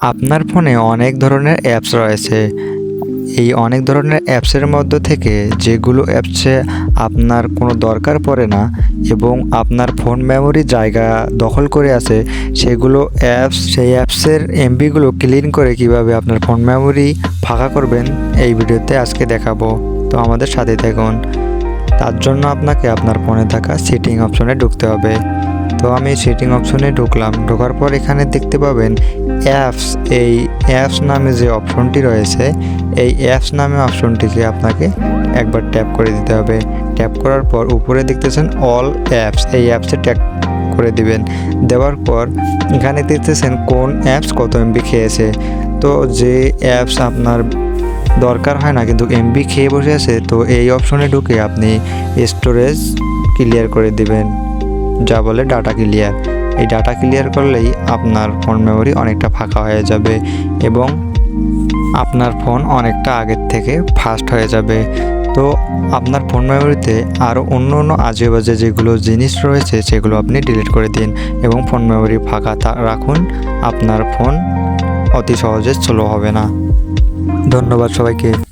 আপনার ফোনে অনেক ধরনের অ্যাপস রয়েছে। এই অনেক ধরনের অ্যাপসের মধ্য থেকে যেগুলো অ্যাপসে আপনার কোনো দরকার পড়ে না এবং আপনার ফোন মেমোরি জায়গা দখল করে আছে, সেগুলো অ্যাপস সেই অ্যাপসের এমবিগুলো ক্লিন করে কীভাবে আপনার ফোন মেমোরি ফাঁকা করবেন, এই ভিডিওতে আজকে দেখাবো। তো আমাদের সাথে থাকুন। তার জন্য আপনাকে আপনার ফোনে থাকা সেটিং অপশনে ঢুকতে হবে। তো আমি সেটিং অপশনে ঢুকলাম। ঢোকার পর এখানে দেখতে পাবেন অ্যাপস এই অ্যাপস নামে যে অপশনটি রয়েছে, এই অ্যাপস নামে অপশনটিকে আপনাকে একবার ট্যাপ করে দিতে হবে। ট্যাপ করার পর উপরে দেখতেছেন অল অ্যাপস এই অ্যাপসে ট্যাপ করে দিবেন। দেওয়ার পর এখানে দেখতেছেন কোন অ্যাপস কত এমবি খেয়েছে। তো যে অ্যাপস আপনার দরকার হয় না, কিন্তু এমবি খেয়ে বসে আছে, তো এই অপশনে ঢুকে আপনি স্টোরেজ ক্লিয়ার করে দিবেন। যা বলে ডাটা ক্লিয়ার এই ডাটা ক্লিয়ার করলেই আপনার ফোন মেমোরি অনেকটা ফাঁকা হয়ে যাবে এবং আপনার ফোন অনেকটা আগের থেকে ফাস্ট হয়ে যাবে। তো আপনার ফোন মেমোরিতে আরও অন্য অন্য আজে বাজে যেগুলো জিনিস রয়েছে, সেগুলো আপনি ডিলিট করে দিন এবং ফোন মেমোরি ফাঁকা রাখুন। আপনার ফোন অতি সহজে স্লো হবে না। ধন্যবাদ সবাইকে।